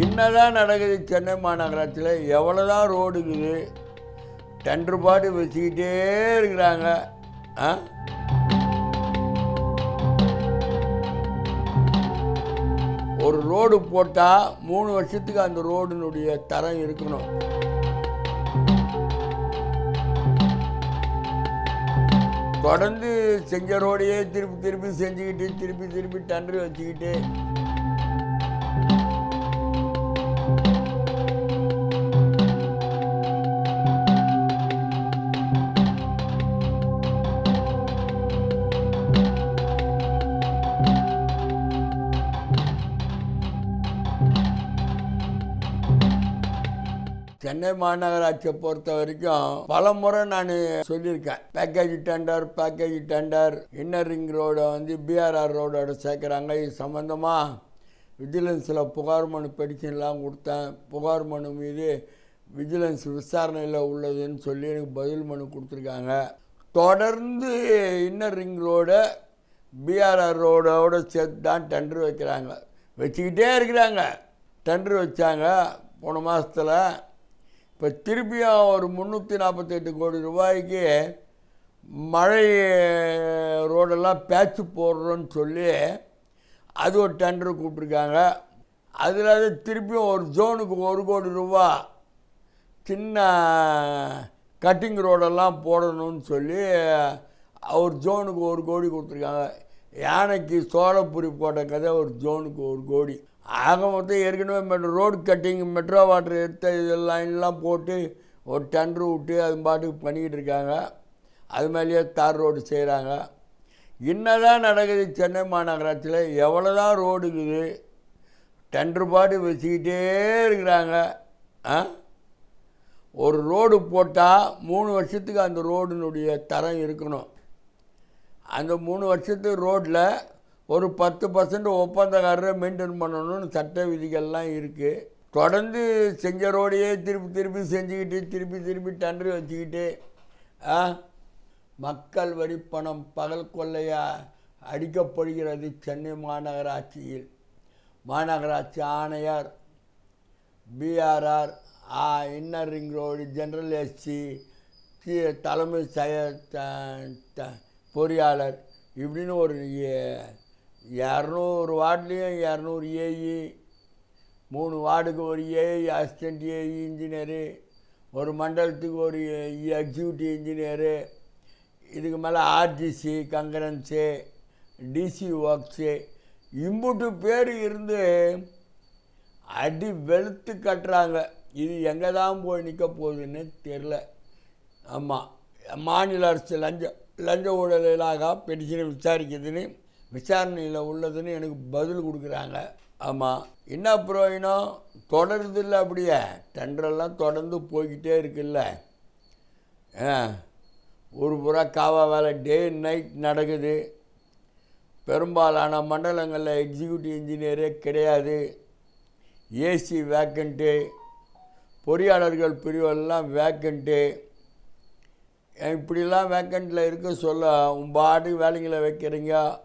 என்னதான் நடக்குது சென்னை மாநகராட்சியில்? எவ்வளோதான் ரோடுக்குது டெண்டர் பாட்டு வச்சுக்கிட்டே இருக்கிறாங்க. ஆ? ஒரு ரோடு போட்டால் மூணு வருஷத்துக்கு அந்த ரோடினுடைய தரம் இருக்கணும். தொடர்ந்து செஞ்ச ரோடையே திருப்பி திருப்பி செஞ்சுக்கிட்டு திருப்பி திருப்பி டெண்டர் வச்சுக்கிட்டு சென்னை மாநகராட்சியை பொறுத்த வரைக்கும் பல முறை நான் சொல்லியிருக்கேன். Package tender package tender inner ring ரோடை வந்து பிஆர்ஆர் ரோடோட சேர்க்குறாங்க. இது சம்மந்தமாக விஜிலன்ஸில் புகார் மனு பெடிஷன்லாம் கொடுத்தேன். புகார் மனு மீது விஜிலன்ஸ் விசாரணையில் உள்ளதுன்னு சொல்லி எனக்கு பதில் மனு கொடுத்துருக்காங்க. தொடர்ந்து இன்னர் ரிங் ரோடை பிஆர்ஆர் ரோடோட சேர்த்து தான் டெண்டர் வைக்கிறாங்க. வச்சுக்கிட்டே இருக்கிறாங்க. டெண்டர் வச்சாங்க. போன மாதத்தில் இப்போ திருப்பியும் ஒரு முந்நூற்றி நாற்பத்தெட்டு கோடி ரூபாய்க்கு மழை ரோடெல்லாம் பேச்சு போடுறோன்னு சொல்லி அது ஒரு டெண்டர் கூப்பிட்ருக்காங்க அதில் அது திருப்பியும் ஒரு ஜோனுக்கு ஒரு கோடி ரூபா சின்ன கட்டிங் ரோடெல்லாம் போடணும்னு சொல்லி ஒரு ஜோனுக்கு ஒரு கோடி கொடுத்துருக்காங்க. யானைக்கு சோளப்பொரி போட்ட கதை ஒரு ஜோனுக்கு ஒரு கோடி. ஆக மொத்தம் ஏற்கனவே metro road cutting metro water எடுத்த இதெல்லாம் லைன்லாம் போட்டு ஒரு டெண்டர் விட்டு அது பாட்டுக்கு பண்ணிக்கிட்டு இருக்காங்க. அது மேலேயே தார் ரோடு செய்கிறாங்க என்னதான் நடக்குது சென்னை மாநகராட்சியில்? எவ்வளோதான் ரோடு இருக்குது? டெண்டர் பாட்டு வச்சுக்கிட்டே இருக்கிறாங்க. ஆ? ஒரு ரோடு போட்டால் மூணு வருஷத்துக்கு அந்த ரோடினுடைய தரம் இருக்கணும். அந்த மூணு வருஷத்து ரோட்டில் ஒரு பத்து பர்சன்ட் ஒப்பந்தக்காரரை மெயின்டைன் பண்ணணும்னு சட்ட விதிகள்லாம் இருக்குது தொடர்ந்து செஞ்ச ரோடையே திருப்பி திருப்பி செஞ்சுக்கிட்டு திருப்பி திருப்பி டெண்டர் வச்சுக்கிட்டு மக்கள் வரி பணம் பகல் கொள்ளையாக அடிக்கப்படுகிறது சென்னை மாநகராட்சியில். மாநகராட்சி ஆணையர் PRR inner ring road general SC தலைமை சய த- த- பொறியாளர் இப்படின்னு ஒரு இரநூறு வார்டுலேயும் இரநூறு ஏஇ மூணு வார்டுக்கு ஒரு ஏஇ அசிஸ்டண்ட் ஏஇ இன்ஜினியரு ஒரு மண்டலத்துக்கு ஒரு எக்ஸிக்யூட்டிவ் இன்ஜினியரு இதுக்கு மேலே ஆர்டிசி கங்கரன்ஸு டிசி ஒர்க்ஸு இம்புட்டு பேர் இருந்து அடி வெளுத்து கட்டுறாங்க. இது எங்கே தான் போய் நிற்க போகுதுன்னு தெரில ஆமாம் மாநில அரசு லஞ்ச லஞ்ச ஊழலாக பெட்டிஷனை விசாரிக்குதுன்னு விசாரணையில் உள்ளதுன்னு எனக்கு பதில் கொடுக்குறாங்க. ஆமாம் என்ன பிரயோஜனம் தொடருதில்ல அப்படியே? டெண்டரெல்லாம் தொடர்ந்து போய்கிட்டே இருக்குல்ல. ஒரு புறா காவா வேலை டே நைட் நடக்குது. பெரும்பாலான மண்டலங்களில் எக்ஸிக்யூட்டிவ் இன்ஜினியரே கிடையாது. AC vacant. பொறியாளர்கள் பிரிவெல்லாம் வேக்கண்ட்டு. இப்படிலாம் வேக்கண்ட்டில் இருக்க சொல்ல உன் பாட்டுக்கு வேலைங்களை வைக்கிறீங்க?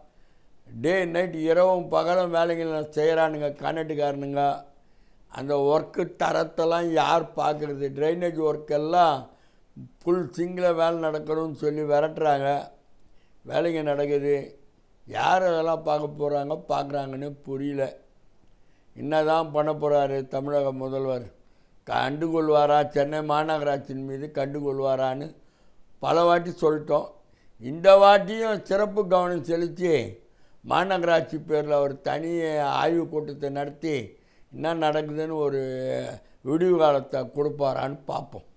டே நைட் இரவும் பகலும் வேலைங்களை செய்கிறானுங்க கனட்டுக்காரனுங்க அந்த ஒர்க்கு தரத்தெல்லாம் யார் பார்க்குறது? ட்ரைனேஜ் ஒர்க்கெல்லாம் ஃபுல் சிங்கில் வேலை நடக்கணும்னு சொல்லி விரட்டுறாங்க. வேலைங்க நடக்குது. யார் அதெல்லாம் பார்க்க போகிறாங்க பார்க்குறாங்கன்னு புரியல. என்னதான் பண்ண போகிறாரு தமிழக முதல்வர்? கண்டுகொள்வாரா? சென்னை மாநகராட்சியின் மீது கண்டுகொள்வாரான்னு பல வாட்டி சொல்லிட்டோம். இந்த வாட்டியும் சிறப்பு கவனம் செலுத்தி மாநகராட்சி பேரில் ஒரு தனி ஆய்வு கூட்டத்தை நடத்தி என்ன நடக்குதுன்னு ஒரு விடிவு காலத்தை கொடுப்பாரான்னு பார்ப்போம்.